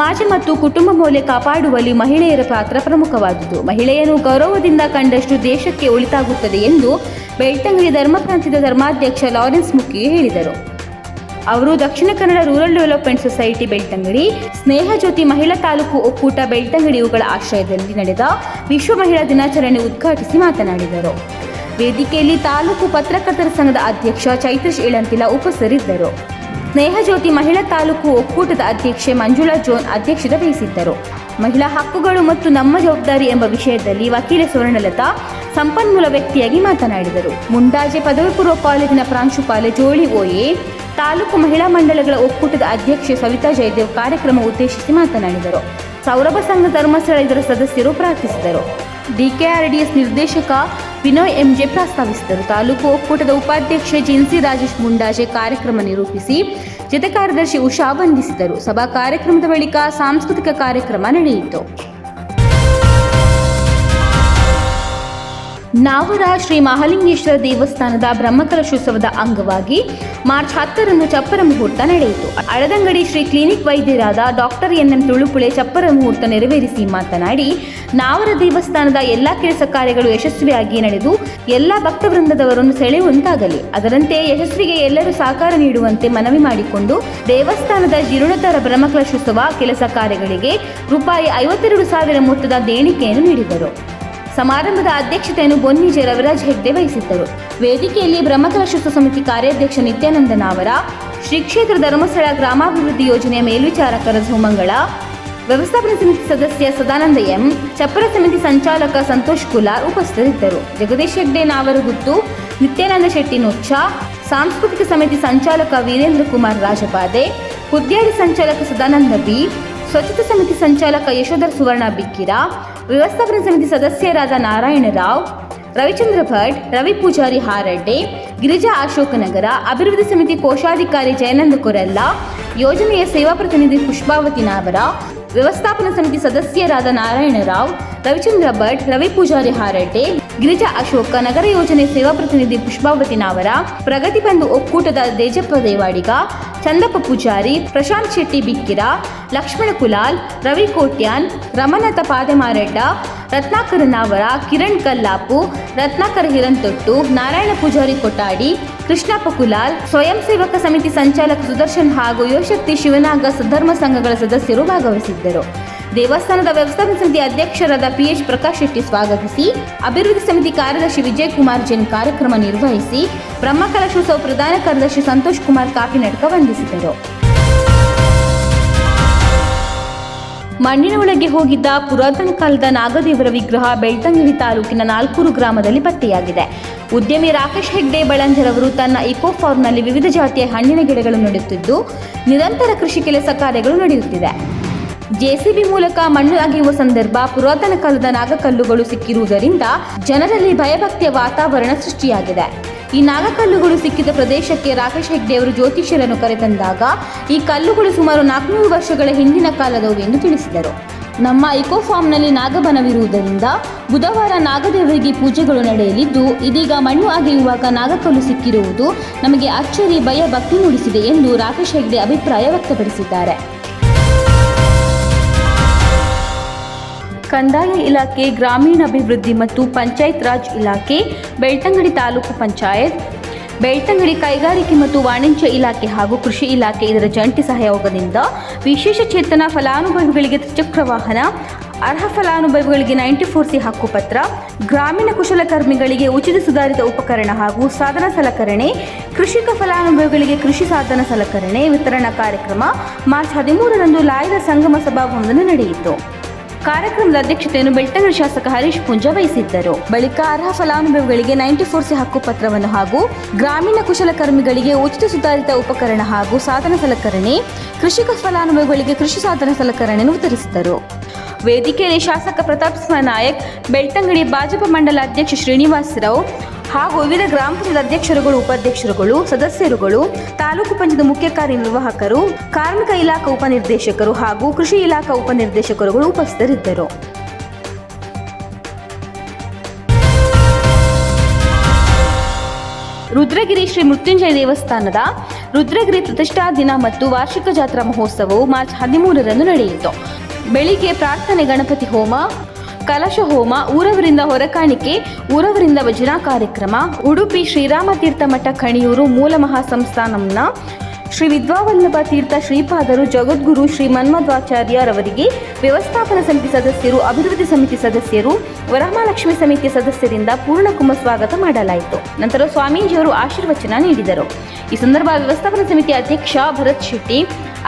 ಸಮಾಜ ಮತ್ತು ಕುಟುಂಬ ಮೌಲ್ಯ ಕಾಪಾಡುವಲ್ಲಿ ಮಹಿಳೆಯರ ಪಾತ್ರ ಪ್ರಮುಖವಾದುದು. ಮಹಿಳೆಯನ್ನು ಗೌರವದಿಂದ ಕಂಡಷ್ಟು ದೇಶಕ್ಕೆ ಒಳಿತಾಗುತ್ತದೆ ಎಂದು ಬೆಳ್ತಂಗಡಿ ಧರ್ಮ ಪ್ರಾಂತ್ಯದ ಧರ್ಮಾಧ್ಯಕ್ಷ ಲಾರೆನ್ಸ್ ಮುಖಿ ಹೇಳಿದರು. ಅವರು Dakshina Kannada rural development society Belthangady, Sneha Jyothi ಮಹಿಳಾ ತಾಲೂಕು ಒಕ್ಕೂಟ ಬೆಳ್ತಂಗಡಿ ಇವುಗಳ ಆಶ್ರಯದಲ್ಲಿ ನಡೆದ ವಿಶ್ವ ಮಹಿಳಾ ದಿನಾಚರಣೆ ಉದ್ಘಾಟಿಸಿ ಮಾತನಾಡಿದರು. ವೇದಿಕೆಯಲ್ಲಿ ತಾಲೂಕು ಪತ್ರಕರ್ತರ ಸಂಘದ ಅಧ್ಯಕ್ಷ ಚೈತ್ರೇಶ್ ಇಳಂತಿಲ ಉಪಸ್ಥಿತರಿದ್ದರು. ಸ್ನೇಹ ಜ್ಯೋತಿ ಮಹಿಳಾ ತಾಲೂಕು ಒಕ್ಕೂಟದ ಅಧ್ಯಕ್ಷೆ ಮಂಜುಳಾ ಜೋನ್ ಅಧ್ಯಕ್ಷತೆ ವಹಿಸಿದ್ದರು. ಮಹಿಳಾ ಹಕ್ಕುಗಳು ಮತ್ತು ನಮ್ಮ ಜವಾಬ್ದಾರಿ ಎಂಬ ವಿಷಯದಲ್ಲಿ ವಕೀಲೆ ಸುವರ್ಣಲತಾ ಸಂಪನ್ಮೂಲ ವ್ಯಕ್ತಿಯಾಗಿ ಮಾತನಾಡಿದರು. ಮುಂಡಾಜೆ ಪದವಿ ಪೂರ್ವ ಕಾಲೇಜಿನ ಪ್ರಾಂಶುಪಾಲೆ ಜೋಳಿ ಓಯೆ, ತಾಲೂಕು ಮಹಿಳಾ ಮಂಡಳಗಳ ಒಕ್ಕೂಟದ ಅಧ್ಯಕ್ಷೆ ಸವಿತಾ ಜಯದೇವ್ ಕಾರ್ಯಕ್ರಮ ಉದ್ದೇಶಿಸಿ ಮಾತನಾಡಿದರು. ಸೌರಭ ಸಂಘ ಧರ್ಮಸ್ಥಳ ಇದರ ಸದಸ್ಯರು ಪ್ರಾರ್ಥಿಸಿದರು. ಡಿಕೆಆರ್ಡಿಎಸ್ ನಿರ್ದೇಶಕ ವಿನೋಯ್ ಎಂಜೆ ಪ್ರಸ್ತಾವಿಸಿದರು. ತಾಲೂಕು ಒಕ್ಕೂಟದ ಉಪಾಧ್ಯಕ್ಷೆ ಜಿನ್ಸಿ ರಾಜೇಶ್ ಮುಂಡಾಜೆ ಕಾರ್ಯಕ್ರಮ ನಿರೂಪಿಸಿ ಜತೆ ಕಾರ್ಯದರ್ಶಿ ಉಷಾ ವಂದಿಸಿದರು. ಸಭಾ ಕಾರ್ಯಕ್ರಮದ ಬಳಿಕ ಸಾಂಸ್ಕೃತಿಕ ಕಾರ್ಯಕ್ರಮ ನಡೆಯಿತು. ನಾವರ ಶ್ರೀ ಮಹಾಲಿಂಗೇಶ್ವರ ದೇವಸ್ಥಾನದ ಬ್ರಹ್ಮಕಲಶೋತ್ಸವದ ಅಂಗವಾಗಿ ಮಾರ್ಚ್ ಹತ್ತರಂದು ಚಪ್ಪರ ಮುಹೂರ್ತ ನಡೆಯಿತು. ಅಳದಂಗಡಿ ಶ್ರೀ ಕ್ಲಿನಿಕ್ ವೈದ್ಯರಾದ ಡಾಕ್ಟರ್ ಎನ್ ಎಂ ತುಳುಪುಳೆ ಚಪ್ಪರ ಮುಹೂರ್ತ ನೆರವೇರಿಸಿ ಮಾತನಾಡಿ, ನಾವರ ದೇವಸ್ಥಾನದ ಎಲ್ಲ ಕೆಲಸ ಕಾರ್ಯಗಳು ಯಶಸ್ವಿಯಾಗಿ ನಡೆದು ಎಲ್ಲ ಭಕ್ತವೃಂದದವರನ್ನು ಸೆಳೆಯುವಂತಾಗಲಿ. ಅದರಂತೆ ಯಶಸ್ವಿಗೆ ಎಲ್ಲರೂ ಸಹಕಾರ ನೀಡುವಂತೆ ಮನವಿ ಮಾಡಿಕೊಂಡು ದೇವಸ್ಥಾನದ ಜೀರ್ಣೋದ್ಧಾರ ಬ್ರಹ್ಮಕಲಶೋತ್ಸವ ಕೆಲಸ ಕಾರ್ಯಗಳಿಗೆ ರೂಪಾಯಿ ಐವತ್ತೆರಡು ಸಾವಿರ ಮೊತ್ತದ ದೇಣಿಗೆಯನ್ನು ನೀಡಿದರು. ಸಮಾರಂಭದ ಅಧ್ಯಕ್ಷತೆಯನ್ನು ಬೊನ್ನಿಜೆ ರವಿರಾಜ್ ಹೆಗ್ಡೆ ವಹಿಸಿದ್ದರು. ವೇದಿಕೆಯಲ್ಲಿ ಬ್ರಹ್ಮಕಲಶೋತ್ಸವ ಸಮಿತಿ ಕಾರ್ಯಾಧ್ಯಕ್ಷ ನಿತ್ಯಾನಂದ ನಾವರ ಶ್ರೀ ಕ್ಷೇತ್ರ ಧರ್ಮಸ್ಥಳ ಗ್ರಾಮಾಭಿವೃದ್ಧಿ ಯೋಜನೆಯ ಮೇಲ್ವಿಚಾರಕರ ಸೋಮಂಗಳ ವ್ಯವಸ್ಥಾಪನಾ ಸಮಿತಿ ಸದಸ್ಯ ಸದಾನಂದ ಎಂ, ಚಪ್ಪರ ಸಮಿತಿ ಸಂಚಾಲಕ ಸಂತೋಷ್ ಕುಲಾರ್ ಉಪಸ್ಥಿತರಿದ್ದರು. ಜಗದೀಶ್ ಹೆಗ್ಡೆ ನಾವರಗುತ್ತು ನಿತ್ಯಾನಂದ ಶೆಟ್ಟಿ ನೊಚ್ಚ, ಸಾಂಸ್ಕೃತಿಕ ಸಮಿತಿ ಸಂಚಾಲಕ ವೀರೇಂದ್ರ ಕುಮಾರ್ ರಾಜಪಾದೆ ಹುದ್ಯಾಡಿ ಸಂಚಾಲಕ ಸದಾನಂದ ಬಿ ಸ್ವಚ್ಛತಾ ಸಮಿತಿ ಸಂಚಾಲಕ ಯಶೋಧರ್ ಸುವರ್ಣ ಬಿಕ್ಕಿರ, ವ್ಯವಸ್ಥಾಪನಾ ಸಮಿತಿ ಸದಸ್ಯರಾದ ನಾರಾಯಣ ರಾವ್, ರವಿಚಂದ್ರ ಭಟ್, ರವಿ ಪೂಜಾರಿ ಹಾರಡ್ಡೆ, ಗಿರಿಜಾ ಅಶೋಕನಗರ ಅಭಿವೃದ್ಧಿ ಸಮಿತಿ ಕೋಶಾಧಿಕಾರಿ ಜಯನಂದ ಕೊರಲ್ಲ, ಯೋಜನೆಯ ಸೇವಾ ಪ್ರತಿನಿಧಿ ಪುಷ್ಪಾವತಿ ನಾವರ ವ್ಯವಸ್ಥಾಪನಾ ಸಮಿತಿ ಸದಸ್ಯರಾದ ನಾರಾಯಣ ರಾವ್, ರವಿಚಂದ್ರ ಭಟ್, ರವಿ ಪೂಜಾರಿ ಹಾರಡ್ಡೆ ಗಿರಿಜಾ ಅಶೋಕ ನಗರ ಯೋಜನೆ ಸೇವಾ ಪ್ರತಿನಿಧಿ ಪುಷ್ಪಾವತಿ ನಾವರ, ಪ್ರಗತಿ ಬಂಧು ಒಕ್ಕೂಟದ ದೇಜಪ್ಪ ದೇವಾಡಿಗ, ಚಂದಪ್ಪ ಪೂಜಾರಿ, ಪ್ರಶಾಂತ್ ಶೆಟ್ಟಿ ಬಿಕ್ಕಿರ, ಲಕ್ಷ್ಮಣ ಕುಲಾಲ್, ರವಿ ಕೋಟ್ಯಾನ್ ರಮನಾಥ ಪಾದೆಮಾರೆಡ್ಡ, ರತ್ನಾಕರ ನಾವರ, ಕಿರಣ್ ಕಲ್ಲಾಪು, ರತ್ನಾಕರ ಹಿರಂತೊಟ್ಟು ನಾರಾಯಣ ಪೂಜಾರಿ ಕೊಟ್ಟಾಡಿ ಕೃಷ್ಣಪ್ಪ ಕುಲಾಲ್, ಸ್ವಯಂ ಸೇವಕ ಸಮಿತಿ ಸಂಚಾಲಕ ಸುದರ್ಶನ್ ಹಾಗೂ ಯುವಶಕ್ತಿ ಶಿವನಾಗ ಧರ್ಮ ಸಂಘಗಳ ಸದಸ್ಯರು ಭಾಗವಹಿಸಿದ್ದರು. ದೇವಸ್ಥಾನದ ವ್ಯವಸ್ಥಾಪನಾ ಸಮಿತಿ ಅಧ್ಯಕ್ಷರಾದ ಪಿಎಚ್ ಪ್ರಕಾಶ್ ಶೆಟ್ಟಿ ಸ್ವಾಗತಿಸಿ, ಅಭಿವೃದ್ಧಿ ಸಮಿತಿ ಕಾರ್ಯದರ್ಶಿ ವಿಜಯ್ ಕುಮಾರ್ ಜೈನ್ ಕಾರ್ಯಕ್ರಮ ನಿರ್ವಹಿಸಿ ಬ್ರಹ್ಮಕಲಶೋತ್ಸವ ಪ್ರಧಾನ ಕಾರ್ಯದರ್ಶಿ ಸಂತೋಷ್ ಕುಮಾರ್ ಕಾಪಿನಡ್ಕ ವಂದಿಸಿದರು. ಮಣ್ಣಿನ ಒಳಗೆ ಹೋಗಿದ್ದ ಪುರಾತನ ಕಾಲದ ನಾಗದೇವರ ವಿಗ್ರಹ ಬೆಳ್ತಂಗಡಿ ತಾಲೂಕಿನ ನಾಲ್ಕೂರು ಗ್ರಾಮದಲ್ಲಿ ಪತ್ತೆಯಾಗಿದೆ. ಉದ್ಯಮಿ ರಾಕೇಶ್ ಹೆಗ್ಡೆ ಬಳಂಜರವರು ತನ್ನ ಇಕೋ ಫಾರ್ಮ್ನಲ್ಲಿ ವಿವಿಧ ಜಾತಿಯ ಹಣ್ಣಿನ ಗಿಡಗಳು ನೆಡುತ್ತಿದ್ದು, ನಿರಂತರ ಕೃಷಿ ಕೆಲಸ ಕಾರ್ಯಗಳು ನಡೆಯುತ್ತಿದೆ. ಜೆಸಿಬಿ ಮೂಲಕ ಮಣ್ಣು ಅಗೆಯುವ ಸಂದರ್ಭ ಪುರಾತನ ಕಾಲದ ನಾಗಕಲ್ಲುಗಳು ಸಿಕ್ಕಿರುವುದರಿಂದ ಜನರಲ್ಲಿ ಭಯಭಕ್ತಿಯ ವಾತಾವರಣ ಸೃಷ್ಟಿಯಾಗಿದೆ. ಈ ನಾಗಕಲ್ಲುಗಳು ಸಿಕ್ಕಿದ ಪ್ರದೇಶಕ್ಕೆ ರಾಕೇಶ್ ಹೆಗ್ಡೆ ಅವರು ಜ್ಯೋತಿಷ್ಯರನ್ನು ಕರೆತಂದಾಗ ಈ ಕಲ್ಲುಗಳು ಸುಮಾರು ನಾಲ್ಕುನೂರು ವರ್ಷಗಳ ಹಿಂದಿನ ಕಾಲದವು ಎಂದು ತಿಳಿಸಿದರು. ನಮ್ಮ ಇಕೋಫಾರ್ಮ್ನಲ್ಲಿ ನಾಗಬನವಿರುವುದರಿಂದ ಬುಧವಾರ ನಾಗದೇವರಿಗೆ ಪೂಜೆಗಳು ನಡೆಯಲಿದ್ದು, ಇದೀಗ ಮಣ್ಣು ಅಗೆಯುವಾಗ ನಾಗಕಲ್ಲು ಸಿಕ್ಕಿರುವುದು ನಮಗೆ ಅಚ್ಚರಿ ಭಯ, ಭಕ್ತಿ ಮೂಡಿಸಿದೆ ಎಂದು ರಾಕೇಶ್ ಹೆಗ್ಡೆ ಅಭಿಪ್ರಾಯ ವ್ಯಕ್ತಪಡಿಸಿದ್ದಾರೆ. ಕಂದಾಯ ಇಲಾಖೆ ಗ್ರಾಮೀಣಾಭಿವೃದ್ಧಿ ಮತ್ತು ಪಂಚಾಯತ್ ರಾಜ್ ಇಲಾಖೆ, ಬೆಳ್ತಂಗಡಿ ತಾಲೂಕು ಪಂಚಾಯತ್, ಬೆಳ್ತಂಗಡಿ ಕೈಗಾರಿಕೆ ಮತ್ತು ವಾಣಿಜ್ಯ ಇಲಾಖೆ ಹಾಗೂ ಕೃಷಿ ಇಲಾಖೆ ಇದರ ಜಂಟಿ ಸಹಯೋಗದಿಂದ ವಿಶೇಷ ಚೇತನ ಫಲಾನುಭವಿಗಳಿಗೆ ತ್ರಿಚಕ್ರ ವಾಹನ, ಅರ್ಹ ಫಲಾನುಭವಿಗಳಿಗೆ ನೈಂಟಿ ಫೋರ್ ಸಿ ಹಕ್ಕುಪತ್ರ, ಗ್ರಾಮೀಣ ಕುಶಲಕರ್ಮಿಗಳಿಗೆ ಉಚಿತ ಸುಧಾರಿತ ಉಪಕರಣ ಹಾಗೂ ಸಾಧನ ಸಲಕರಣೆ, ಕೃಷಿಕ ಫಲಾನುಭವಿಗಳಿಗೆ ಕೃಷಿ ಸಾಧನ ಸಲಕರಣೆ, ವಿತರಣಾ ಕಾರ್ಯಕ್ರಮ ಮಾರ್ಚ್ ಹದಿಮೂರರಂದು ಲಾಯದ ಸಂಗಮ ಸಭಾಭವನದಲ್ಲಿ ನಡೆಯಿತು. ಕಾರ್ಯಕ್ರಮದ ಅಧ್ಯಕ್ಷತೆಯನ್ನು ಬೆಳ್ತಂಗಡಿ ಶಾಸಕ ಹರೀಶ್ ಪುಂಜ ವಹಿಸಿದ್ದರು. ಬಳಿಕ ಅರ್ಹ ಫಲಾನುಭವಿಗಳಿಗೆ ನೈಂಟಿ ಫೋರ್ ಸಿ ಹಕ್ಕುಪತ್ರವನ್ನು ಹಾಗೂ ಗ್ರಾಮೀಣ ಕುಶಲಕರ್ಮಿಗಳಿಗೆ ಉಚಿತ ಸುಧಾರಿತ ಉಪಕರಣ ಹಾಗೂ ಸಾಧನ ಸಲಕರಣೆ, ಕೃಷಿಕ ಫಲಾನುಭವಿಗಳಿಗೆ ಕೃಷಿ ಸಾಧನ ಸಲಕರಣೆಯನ್ನು ವಿತರಿಸಿದರು ವೇದಿಕೆಯಲ್ಲಿ ಶಾಸಕ ಪ್ರತಾಪ್ ಸಿಂಹ ನಾಯಕ್, ಬೆಳ್ತಂಗಡಿ ಭಾಜಪ ಮಂಡಲ ಅಧ್ಯಕ್ಷ ಶ್ರೀನಿವಾಸ್ ರಾವ್ ಹಾಗೂ ವಿವಿಧ ಗ್ರಾಮ ಪಂಚಾಯತ್ ಅಧ್ಯಕ್ಷರುಗಳು, ಉಪಾಧ್ಯಕ್ಷರುಗಳು, ಸದಸ್ಯರುಗಳು, ತಾಲೂಕು ಪಂಚಾಯತ್ ಮುಖ್ಯ ಕಾರ್ಯನಿರ್ವಾಹಕರು, ಕಾರ್ಮಿಕ ಇಲಾಖಾ ಉಪನಿರ್ದೇಶಕರು ಹಾಗೂ ಕೃಷಿ ಇಲಾಖಾ ಉಪನಿರ್ದೇಶಕರುಗಳು ಉಪಸ್ಥಿತರಿದ್ದರು. ರುದ್ರಗಿರಿ ಶ್ರೀ ಮೃತ್ಯುಂಜಯ ದೇವಸ್ಥಾನದ ರುದ್ರಗಿರಿ ಪ್ರತಿಷ್ಠಾ ದಿನ ಮತ್ತು ವಾರ್ಷಿಕ ಜಾತ್ರಾ ಮಹೋತ್ಸವವು ಮಾರ್ಚ್ ಹದಿಮೂರರಂದು ನಡೆಯಿತು. ಬೆಳಿಗ್ಗೆ ಪ್ರಾರ್ಥನೆ ಗಣಪತಿ ಹೋಮ ಕಲಶ ಹೋಮ ಊರವರಿಂದ ಹೊರಕಾಣಿಕೆ ಊರವರಿಂದ ಭಜನಾ ಕಾರ್ಯಕ್ರಮ, ಉಡುಪಿ ಶ್ರೀರಾಮ ತೀರ್ಥ ಮಠ ಕಣಿಯೂರು ಮೂಲ ಮಹಾಸಂಸ್ಥಾನಂನ ಶ್ರೀ ವಿದ್ವಾವಲ್ಲಭ ತೀರ್ಥ ಶ್ರೀಪಾದರು ಜಗದ್ಗುರು ಶ್ರೀ ಮನ್ಮಧ್ವಾಚಾರ್ಯರವರಿಗೆ ವ್ಯವಸ್ಥಾಪನಾ ಸಮಿತಿ ಸದಸ್ಯರು, ಅಭಿವೃದ್ಧಿ ಸಮಿತಿ ಸದಸ್ಯರು, ವರಮಹಾಲಕ್ಷ್ಮಿ ಸಮಿತಿ ಸದಸ್ಯರಿಂದ ಪೂರ್ಣಕುಂಭ ಸ್ವಾಗತ ಮಾಡಲಾಯಿತು. ನಂತರ ಸ್ವಾಮೀಜಿಯವರು ಆಶೀರ್ವಚನ ನೀಡಿದರು. ಈ ಸಂದರ್ಭ ವ್ಯವಸ್ಥಾಪನಾ ಸಮಿತಿ ಅಧ್ಯಕ್ಷ ಭರತ್ ಶೆಟ್ಟಿ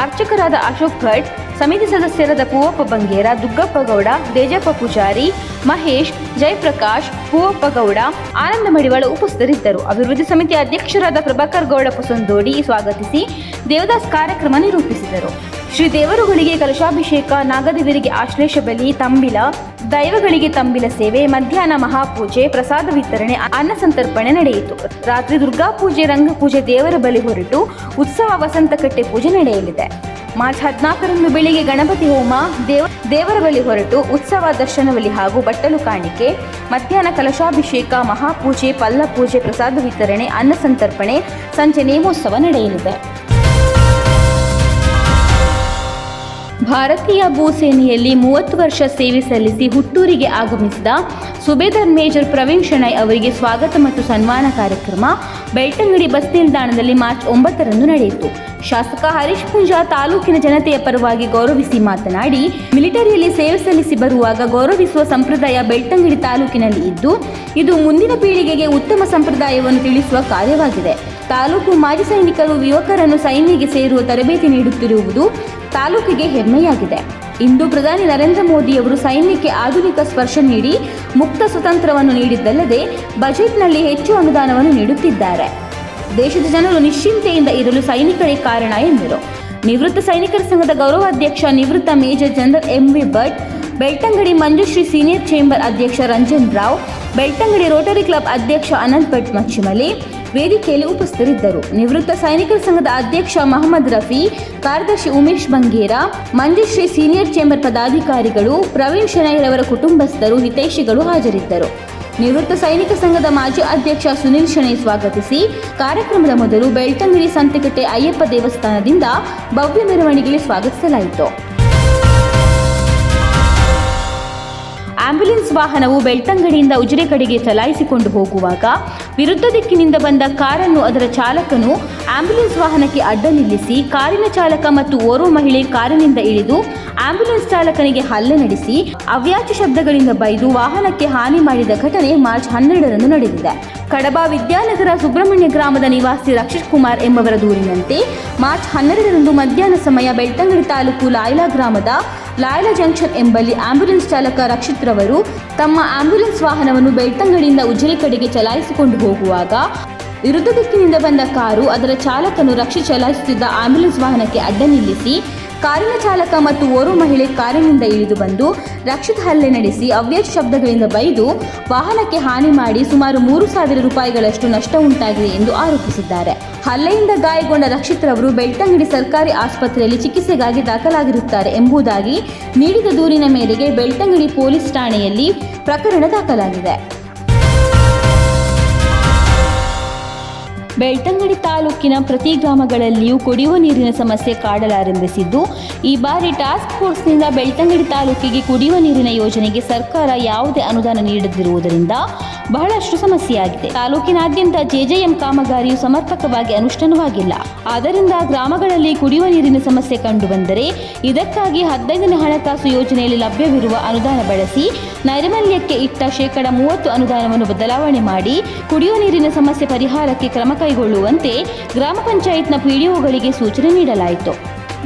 ಅರ್ಚಕರಾದ ಅಶೋಕ್ ಭಟ್, ಸಮಿತಿ ಸದಸ್ಯರಾದ ಪೂವಪ್ಪ ಬಂಗೇರ, ದುಗ್ಗಪ್ಪ ಗೌಡ ದೇಜಪ್ಪ ಪೂಜಾರಿ, ಮಹೇಶ್, ಜಯಪ್ರಕಾಶ್, ಪೂವಪ್ಪ ಗೌಡ, ಆನಂದ ಮಡಿವಾಳ ಉಪಸ್ಥಿತರಿದ್ದರು. ಅಭಿವೃದ್ಧಿ ಸಮಿತಿ ಅಧ್ಯಕ್ಷರಾದ ಪ್ರಭಾಕರ್ ಗೌಡ ಪುಸಂದೋಡಿ ಸ್ವಾಗತಿಸಿ ದೇವದಾಸ್ ಕಾರ್ಯಕ್ರಮ ನಿರೂಪಿಸಿದರು. ಶ್ರೀ ದೇವರುಗಳಿಗೆ ಕಲಶಾಭಿಷೇಕ, ನಾಗದೇವರಿಗೆ ಆಶ್ಲೇಷ ಬಲಿ, ತಂಬಿಲ ದೈವಗಳಿಗೆ ತಂಬಿಲ ಸೇವೆ, ಮಧ್ಯಾಹ್ನ ಮಹಾಪೂಜೆ, ಪ್ರಸಾದ ವಿತರಣೆ, ಅನ್ನ ಸಂತರ್ಪಣೆ ನಡೆಯಿತು. ರಾತ್ರಿ ದುರ್ಗಾ ಪೂಜೆ ರಂಗಪೂಜೆ ದೇವರ ಬಲಿ ಹೊರಟು ಉತ್ಸವ ವಸಂತಕಟ್ಟೆ ಪೂಜೆ ನಡೆಯಲಿದೆ. ಮಾರ್ಚ್ ಹದಿನಾಲ್ಕರಂದು ಬೆಳಿಗ್ಗೆ ಗಣಪತಿ ಹೋಮ, ದೇವ, ದೇವರ ಬಲಿ ಹೊರಟು ಉತ್ಸವ ದರ್ಶನ ಬಲಿ ಹಾಗೂ ಬಟ್ಟಲು ಕಾಣಿಕೆ, ಮಧ್ಯಾಹ್ನ ಕಲಶಾಭಿಷೇಕ, ಮಹಾಪೂಜೆ ಪಲ್ಲ ಪೂಜೆ ಪ್ರಸಾದ ವಿತರಣೆ, ಅನ್ನ ಸಂತರ್ಪಣೆ, ಸಂಜೆ ನೇಮೋತ್ಸವ ನಡೆಯಲಿದೆ. ಭಾರತೀಯ ಭೂಸೇನೆಯಲ್ಲಿ ಮೂವತ್ತು ವರ್ಷ ಸೇವೆ ಸಲ್ಲಿಸಿ ಹುಟ್ಟೂರಿಗೆ ಆಗಮಿಸಿದ ಸುಬೇದರ್ ಮೇಜರ್ ಪ್ರವೀಣ್ ಶೆಣೈ ಅವರಿಗೆ ಸ್ವಾಗತ ಮತ್ತು ಸನ್ಮಾನ ಕಾರ್ಯಕ್ರಮ ಬೆಳ್ತಂಗಡಿ ಬಸ್ ನಿಲ್ದಾಣದಲ್ಲಿ ಮಾರ್ಚ್ ಒಂಬತ್ತರಂದು ನಡೆಯಿತು. ಶಾಸಕ ಹರೀಶ್ ಪೂಂಜಾ ತಾಲೂಕಿನ ಜನತೆಯ ಪರವಾಗಿ ಗೌರವಿಸಿ ಮಾತನಾಡಿ, ಮಿಲಿಟರಿಯಲ್ಲಿ ಸೇವೆ ಸಲ್ಲಿಸಿ ಬರುವಾಗ ಗೌರವಿಸುವ ಸಂಪ್ರದಾಯ ಬೆಳ್ತಂಗಡಿ ತಾಲೂಕಿನಲ್ಲಿ ಇದ್ದು, ಇದು ಮುಂದಿನ ಪೀಳಿಗೆಗೆ ಉತ್ತಮ ಸಂಪ್ರದಾಯವನ್ನು ತಿಳಿಸುವ ಕಾರ್ಯವಾಗಿದೆ. ತಾಲೂಕು ಮಾಜಿ ಸೈನಿಕರು, ಯುವಕರನ್ನು ಸೈನ್ಯಕ್ಕೆ ಸೇರುವ ತರಬೇತಿ ನೀಡುತ್ತಿರುವುದು ತಾಲೂಕಿಗೆ ಹೆಮ್ಮೆಯಾಗಿದೆ. ಇಂದು ಪ್ರಧಾನಿ ನರೇಂದ್ರ ಮೋದಿಯವರು ಸೈನ್ಯಕ್ಕೆ ಆಧುನಿಕ ಸ್ಪರ್ಶ ನೀಡಿ, ಮುಕ್ತ ಸ್ವತಂತ್ರವನ್ನು ನೀಡಿದ್ದಲ್ಲದೆ ಬಜೆಟ್ನಲ್ಲಿ ಹೆಚ್ಚು ಅನುದಾನವನ್ನು ನೀಡುತ್ತಿದ್ದಾರೆ. ದೇಶದ ಜನರು ನಿಶ್ಚಿಂತೆಯಿಂದ ಇರಲು ಸೈನಿಕರೇ ಕಾರಣ ಎಂದರು. ನಿವೃತ್ತ ಸೈನಿಕರ ಸಂಘದ ಗೌರವಾಧ್ಯಕ್ಷ ನಿವೃತ್ತ major general M V Bhat, Belthangady Manjushree senior chamber ಅಧ್ಯಕ್ಷ ರಂಜನ್ ರಾವ್ ಬೆಳ್ತಂಗಡಿ ರೋಟರಿ ಕ್ಲಬ್ ಅಧ್ಯಕ್ಷ ಅನಂತ್ ಭಟ್ ಮಚ್ಚಿಮಲಿ, ವೇದಿಕೆಯಲ್ಲಿ ಉಪಸ್ಥಿತರಿದ್ದರು. ನಿವೃತ್ತ ಸೈನಿಕರ ಸಂಘದ ಅಧ್ಯಕ್ಷ ಮಹಮ್ಮದ್ ರಫಿ, ಕಾರ್ಯದರ್ಶಿ ಉಮೇಶ್ ಬಂಗೇರ ಮಂಜುಶ್ರೀ ಸೀನಿಯರ್ ಚೇಂಬರ್ ಪದಾಧಿಕಾರಿಗಳು, ಪ್ರವೀಣ್ ಶೆಣೈರವರ ಕುಟುಂಬಸ್ಥರು, ಹಿತೈಷಿಗಳು ಹಾಜರಿದ್ದರು. ನಿವೃತ್ತ ಸೈನಿಕ ಸಂಘದ ಮಾಜಿ ಅಧ್ಯಕ್ಷ ಸುನಿಲ್ ಶೆಣೈ ಸ್ವಾಗತಿಸಿ, ಕಾರ್ಯಕ್ರಮದ ಮೊದಲು ಬೆಳ್ತಂಗಡಿ ಸಂತೆಕಟ್ಟೆ ಅಯ್ಯಪ್ಪ ದೇವಸ್ಥಾನದಿಂದ ಭವ್ಯ ಮೆರವಣಿಗೆಗೆ ಸ್ವಾಗತಿಸಲಾಯಿತು. ಆಂಬ್ಯುಲೆನ್ಸ್ ವಾಹನವು ಬೆಳ್ತಂಗಡಿಯಿಂದ ಉಜಿರೆ ಕಡೆಗೆ ಚಲಾಯಿಸಿಕೊಂಡು ಹೋಗುವಾಗ ವಿರುದ್ಧ ದಿಕ್ಕಿನಿಂದ ಬಂದ ಕಾರನ್ನು ಅದರ ಚಾಲಕನು ಆಂಬ್ಯುಲೆನ್ಸ್ ವಾಹನಕ್ಕೆ ಅಡ್ಡ ನಿಲ್ಲಿಸಿ ಕಾರಿನ ಚಾಲಕ ಮತ್ತು ಓರ್ವ ಮಹಿಳೆ ಕಾರಿನಿಂದ ಇಳಿದು ಆಂಬ್ಯುಲೆನ್ಸ್ ಚಾಲಕನಿಗೆ ಹಲ್ಲೆ ನಡೆಸಿ ಅವ್ಯಾಚ್ಯ ಶಬ್ದಗಳಿಂದ ಬೈದು ವಾಹನಕ್ಕೆ ಹಾನಿ ಮಾಡಿದ ಘಟನೆ ಮಾರ್ಚ್ ಹನ್ನೆರಡರಂದು ನಡೆದಿದೆ. ಕಡಬ ವಿದ್ಯಾನಗರ ಸುಬ್ರಹ್ಮಣ್ಯ ಗ್ರಾಮದ ನಿವಾಸಿ ರಕ್ಷಿತ್ ಕುಮಾರ್ ಎಂಬವರ ದೂರಿನಂತೆ ಮಾರ್ಚ್ ಹನ್ನೆರಡರಂದು ಮಧ್ಯಾಹ್ನ ಸಮಯ ಬೆಳ್ತಂಗಡಿ ತಾಲೂಕು ಲಾಯ್ಲಾ ಗ್ರಾಮದ ಲಾಯ್ಲಾ ಜಂಕ್ಷನ್ ಎಂಬಲ್ಲಿ ಆಂಬ್ಯುಲೆನ್ಸ್ ಚಾಲಕ ರಕ್ಷಿತ್ ರವರು ತಮ್ಮ ಆಂಬ್ಯುಲೆನ್ಸ್ ವಾಹನವನ್ನು ಬೆಳ್ತಂಗಡಿಯಿಂದ ಉಜಿರೆ ಕಡೆಗೆ ಚಲಾಯಿಸಿಕೊಂಡು ಹೋಗುವಾಗ ವಿರುದ್ಧ ದಿಕ್ಕಿನಿಂದ ಬಂದ ಕಾರು ಅದರ ಚಾಲಕನು ರಕ್ಷಿತ್ ಚಲಾಯಿಸುತ್ತಿದ್ದ ಆಂಬ್ಯುಲೆನ್ಸ್ ವಾಹನಕ್ಕೆ ಅಡ್ಡ ನಿಲ್ಲಿಸಿ ಕಾರಿನ ಚಾಲಕ ಮತ್ತು ಓರ್ವ ಮಹಿಳೆ ಕಾರಿನಿಂದ ಇಳಿದು ಬಂದು ರಕ್ಷಿತ ಹಲ್ಲೆ ನಡೆಸಿ ಅವ್ಯಾಜ ಶಬ್ದಗಳಿಂದ ಬೈದು ವಾಹನಕ್ಕೆ ಹಾನಿ ಮಾಡಿ ಸುಮಾರು ಮೂರು ಸಾವಿರ ರೂಪಾಯಿಗಳಷ್ಟು ನಷ್ಟ ಉಂಟಾಗಿದೆ ಎಂದು ಆರೋಪಿಸಿದ್ದಾರೆ. ಹಲ್ಲೆಯಿಂದ ಗಾಯಗೊಂಡ ರಕ್ಷಿತ್ ರವರು ಬೆಳ್ತಂಗಡಿ ಸರ್ಕಾರಿ ಆಸ್ಪತ್ರೆಯಲ್ಲಿ ಚಿಕಿತ್ಸೆಗಾಗಿ ದಾಖಲಾಗಿರುತ್ತಾರೆ ಎಂಬುದಾಗಿ ನೀಡಿದ ದೂರಿನ ಮೇರೆಗೆ ಬೆಳ್ತಂಗಡಿ ಪೊಲೀಸ್ ಠಾಣೆಯಲ್ಲಿ ಪ್ರಕರಣ ದಾಖಲಾಗಿದೆ. ಬೆಳ್ತಂಗಡಿ ತಾಲೂಕಿನ ಪ್ರತಿ ಗ್ರಾಮಗಳಲ್ಲಿಯೂ ಕುಡಿಯುವ ನೀರಿನ ಸಮಸ್ಯೆ ಕಾಡಲಾರಂಭಿಸಿದ್ದು, ಈ ಬಾರಿ ಟಾಸ್ಕ್ ಫೋರ್ಸ್ನಿಂದ ಬೆಳ್ತಂಗಡಿ ತಾಲೂಕಿಗೆ ಕುಡಿಯುವ ನೀರಿನ ಯೋಜನೆಗೆ ಸರ್ಕಾರ ಯಾವುದೇ ಅನುದಾನ ನೀಡದಿರುವುದರಿಂದ ಬಹಳಷ್ಟು ಸಮಸ್ಯೆಯಾಗಿದೆ. ತಾಲೂಕಿನಾದ್ಯಂತ ಜೆಜೆಎಂ ಕಾಮಗಾರಿಯು ಸಮರ್ಪಕವಾಗಿ ಅನುಷ್ಠಾನವಾಗಿಲ್ಲ. ಆದ್ದರಿಂದ ಗ್ರಾಮಗಳಲ್ಲಿ ಕುಡಿಯುವ ನೀರಿನ ಸಮಸ್ಯೆ ಕಂಡುಬಂದರೆ ಇದಕ್ಕಾಗಿ ಹದಿನೈದನೇ ಹಣಕಾಸು ಯೋಜನೆಯಲ್ಲಿ ಲಭ್ಯವಿರುವ ಅನುದಾನ ಬಳಸಿ ನೈರ್ಮಲ್ಯಕ್ಕೆ ಇಟ್ಟ ಶೇಕಡ ಮೂವತ್ತು ಅನುದಾನವನ್ನು ಬದಲಾವಣೆ ಮಾಡಿ ಕುಡಿಯುವ ನೀರಿನ ಸಮಸ್ಯೆ ಪರಿಹಾರಕ್ಕೆ ಕ್ರಮ ಕೈಗೊಳ್ಳುವಂತೆ ಗ್ರಾಮ ಪಂಚಾಯತ್ನ ಪಿಡಿಒಗಳಿಗೆ ಸೂಚನೆ ನೀಡಲಾಯಿತು.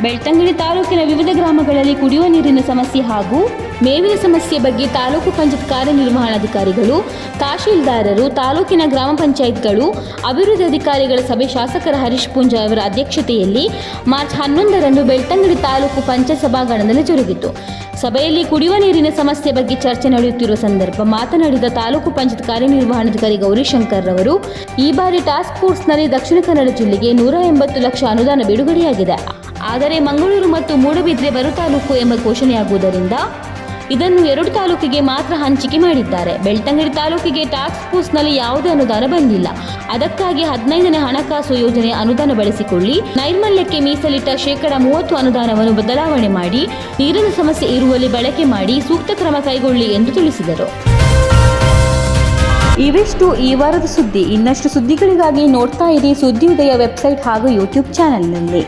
ಬೆಳ್ತಂಗಡಿ ತಾಲೂಕಿನ ವಿವಿಧ ಗ್ರಾಮಗಳಲ್ಲಿ ಕುಡಿಯುವ ನೀರಿನ ಸಮಸ್ಯೆ ಹಾಗೂ ಮೇವಿನ ಸಮಸ್ಯೆ ಬಗ್ಗೆ ತಾಲೂಕು ಪಂಚಾಯತ್ ಕಾರ್ಯನಿರ್ವಹಣಾಧಿಕಾರಿಗಳು, ತಹಶೀಲ್ದಾರರು, ತಾಲೂಕಿನ ಗ್ರಾಮ ಪಂಚಾಯತ್ಗಳು, ಅಭಿವೃದ್ಧಿ ಅಧಿಕಾರಿಗಳ ಸಭೆ ಶಾಸಕರ ಹರೀಶ್ ಪೂಂಜಾ ಅವರ ಅಧ್ಯಕ್ಷತೆಯಲ್ಲಿ ಮಾರ್ಚ್ ಹನ್ನೊಂದರಂದು ಬೆಳ್ತಂಗಡಿ ತಾಲೂಕು ಪಂಚಾಯತ್ ಸಭಾಂಗಣದಲ್ಲಿ ಜರುಗಿತು. ಸಭೆಯಲ್ಲಿ ಕುಡಿಯುವ ನೀರಿನ ಸಮಸ್ಯೆ ಬಗ್ಗೆ ಚರ್ಚೆ ನಡೆಯುತ್ತಿರುವ ಸಂದರ್ಭ ಮಾತನಾಡಿದ ತಾಲೂಕು ಪಂಚಾಯತ್ ಕಾರ್ಯನಿರ್ವಹಣಾಧಿಕಾರಿ ಗೌರಿಶಂಕರ್ ರವರು, ಈ ಬಾರಿ ಟಾಸ್ಕ್ ಫೋರ್ಸ್ನಲ್ಲಿ ದಕ್ಷಿಣ ಕನ್ನಡ ಜಿಲ್ಲೆಗೆ ನೂರ ಎಂಬತ್ತು ಲಕ್ಷ ಅನುದಾನ ಬಿಡುಗಡೆಯಾಗಿದೆ. ಆದರೆ ಮಂಗಳೂರು ಮತ್ತು ಮೂಡಬಿದ್ರೆ ಬರು ತಾಲೂಕು ಎಂಬ ಘೋಷಣೆಯಾಗುವುದರಿಂದ ಇದನ್ನು ಎರಡು ತಾಲೂಕಿಗೆ ಮಾತ್ರ ಹಂಚಿಕೆ ಮಾಡಿದ್ದಾರೆ. ಬೆಳ್ತಂಗಡಿ ತಾಲೂಕಿಗೆ ಟಾಸ್ಕ್ ಫೋರ್ಸ್ನಲ್ಲಿ ಯಾವುದೇ ಅನುದಾನ ಬಂದಿಲ್ಲ. ಅದಕ್ಕಾಗಿ ಹದಿನೈದನೇ ಹಣಕಾಸು ಯೋಜನೆ ಅನುದಾನ ಬಳಸಿಕೊಳ್ಳಿ. ನೈರ್ಮಲ್ಯಕ್ಕೆ ಮೀಸಲಿಟ್ಟ ಶೇಕಡ ಮೂವತ್ತು ಅನುದಾನವನ್ನು ಬದಲಾವಣೆ ಮಾಡಿ, ನೀರಿನ ಸಮಸ್ಯೆ ಇರುವಲ್ಲಿ ಬಳಕೆ ಮಾಡಿ ಸೂಕ್ತ ಕ್ರಮ ಕೈಗೊಳ್ಳಿ ಎಂದು ತಿಳಿಸಿದರು. ಇವೆಷ್ಟು ಈ ವಾರದ ಸುದ್ದಿ. ಇನ್ನಷ್ಟು ಸುದ್ದಿಗಳಿಗಾಗಿ ನೋಡ್ತಾ ಇರಿ ಸುದ್ದಿ ಉದಯ ವೆಬ್ಸೈಟ್ ಹಾಗೂ ಯೂಟ್ಯೂಬ್ ಚಾನೆಲ್ನಲ್ಲಿ.